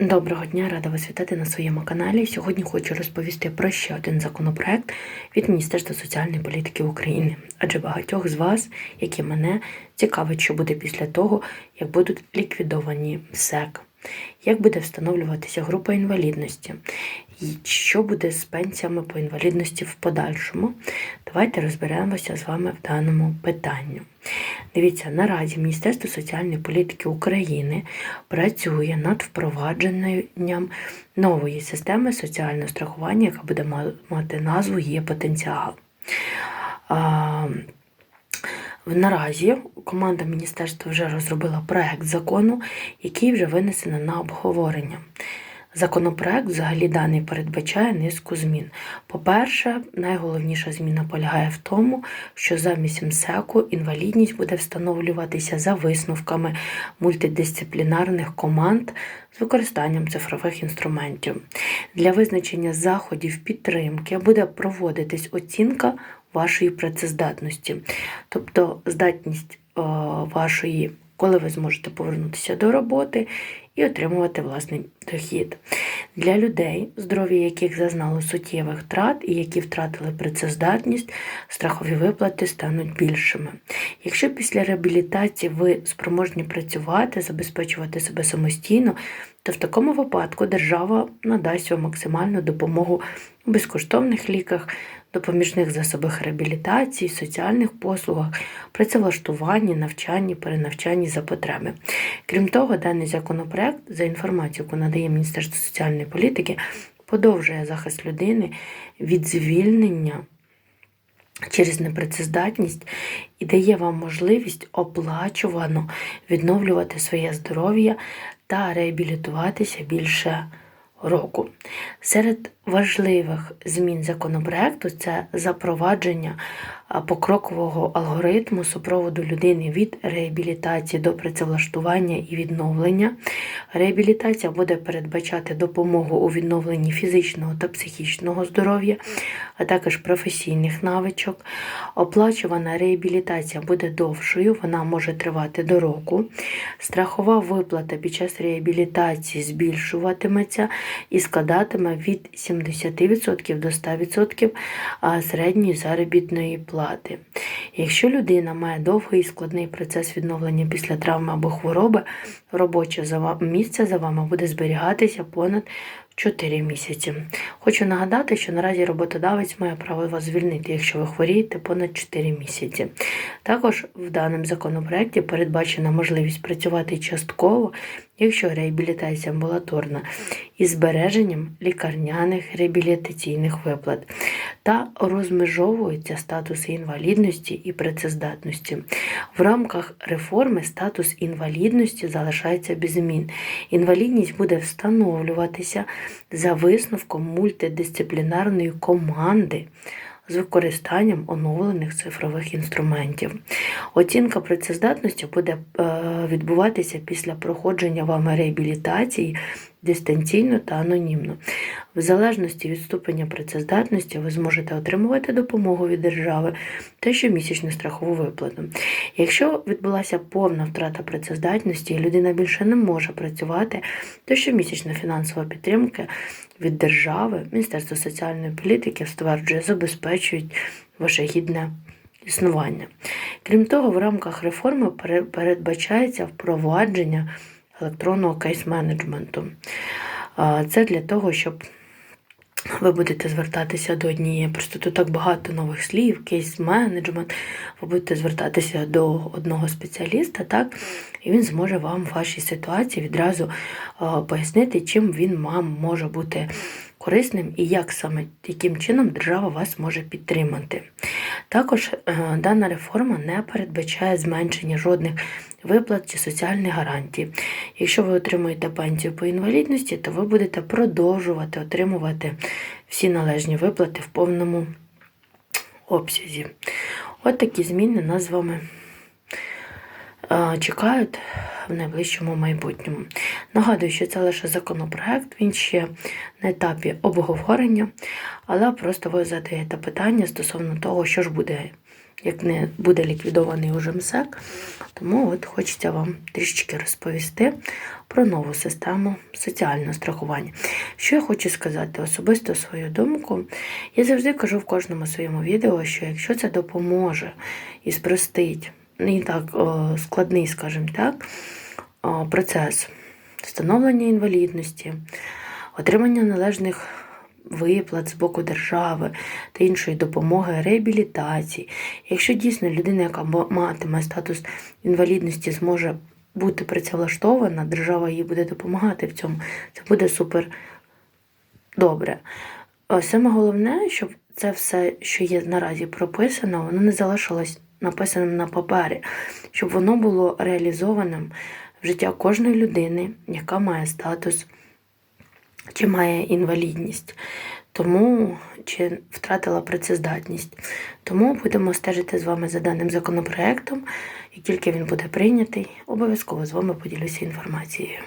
Доброго дня, рада вас вітати на своєму каналі. Сьогодні хочу розповісти про ще один законопроект від Міністерства соціальної політики України. Адже багатьох з вас, як і мене, цікавить, що буде після того, як будуть ліквідовані СЕК, як буде встановлюватися група інвалідності, і що буде з пенсіями по інвалідності в подальшому. Давайте розберемося з вами в даному питанні. Дивіться, наразі Міністерство соціальної політики України працює над впровадженням нової системи соціального страхування, яка буде мати назву Є потенціал. Наразі команда міністерства вже розробила проект закону, який вже винесено на обговорення. Законопроект взагалі даний передбачає низку змін. По-перше, найголовніша зміна полягає в тому, що замість МСЕКу інвалідність буде встановлюватися за висновками мультидисциплінарних команд з використанням цифрових інструментів. Для визначення заходів підтримки буде проводитись оцінка вашої працездатності, тобто здатність е, вашої, коли ви зможете повернутися до роботи і отримувати власний дохід. Для людей, здоров'я яких зазнало суттєвих втрат і які втратили працездатність, страхові виплати стануть більшими. Якщо після реабілітації ви спроможні працювати, забезпечувати себе самостійно, то в такому випадку держава надасть вам максимальну допомогу у безкоштовних ліках, допоміжних засобах реабілітації, соціальних послугах, працевлаштуванні, навчанні, перенавчанні за потреби. Крім того, даний законопроект, за інформацією, яку надає Міністерство соціальної політики, подовжує захист людини від звільнення через непрацездатність і дає вам можливість оплачувано відновлювати своє здоров'я та реабілітуватися більше року. Серед важливих змін законопроекту це запровадження покрокового алгоритму супроводу людини від реабілітації до працевлаштування і відновлення. Реабілітація буде передбачати допомогу у відновленні фізичного та психічного здоров'я, а також професійних навичок. Оплачувана реабілітація буде довшою, вона може тривати до року. Страхова виплата під час реабілітації збільшуватиметься і складатиме від 70% до 100% середньої заробітної плати. Якщо людина має довгий і складний процес відновлення після травми або хвороби, робоче місце за вами буде зберігатися понад 4 місяці. Хочу нагадати, що наразі роботодавець має право вас звільнити, якщо ви хворієте понад 4 місяці. Також в даному законопроекті передбачена можливість працювати частково, якщо реабілітація амбулаторна, із збереженням лікарняних реабілітаційних виплат та розмежовуються статуси інвалідності і працездатності. В рамках реформи статус інвалідності залишається без змін. Інвалідність буде встановлюватися за висновком мультидисциплінарної команди з використанням оновлених цифрових інструментів. Оцінка працездатності буде е, відбуватися після проходження вами реабілітації дистанційно та анонімно. В залежності від ступеня працездатності ви зможете отримувати допомогу від держави та щомісячну страхову виплату. Якщо відбулася повна втрата працездатності і людина більше не може працювати, то щомісячна фінансова підтримка від держави, Міністерство соціальної політики стверджує, забезпечують ваше гідне існування. Крім того, в рамках реформи пере- передбачається впровадження електронного кейс-менеджменту. Це для того, щоб ви будете звертатися до однієї, просто тут так багато нових слів, кейс-менеджмент, ви будете звертатися до одного спеціаліста, так, і він зможе вам в вашій ситуації відразу пояснити, чим він вам може бути корисним і як саме яким чином держава вас може підтримати. Також е, дана реформа не передбачає зменшення жодних виплат чи соціальних гарантій. Якщо ви отримуєте пенсію по інвалідності, то ви будете продовжувати отримувати всі належні виплати в повному обсязі. От такі зміни нас з вами е, чекають в найближчому майбутньому. Нагадую, що це лише законопроект, він ще на етапі обговорення, але просто ви задаєте питання стосовно того, що ж буде як не буде ліквідований уже МСЕК. Тому от хочеться вам трішечки розповісти про нову систему соціального страхування. Що я хочу сказати, особисто свою думку, я завжди кажу в кожному своєму відео, що якщо це допоможе і спростить не так складний, скажімо так, процес встановлення інвалідності, отримання належних виплат з боку держави та іншої допомоги, реабілітації. Якщо дійсно людина, яка матиме статус інвалідності, зможе бути працевлаштована, держава їй буде допомагати в цьому, це буде супер добре. Е, Саме головне, щоб це все, що є наразі прописано, воно не залишилось написаним на папері, щоб воно було реалізованим в життя кожної людини, яка має статус чи має інвалідність, тому чи втратила працездатність. Тому будемо стежити з вами за даним законопроектом. і тільки він буде прийнятий, обов'язково з вами поділюся інформацією.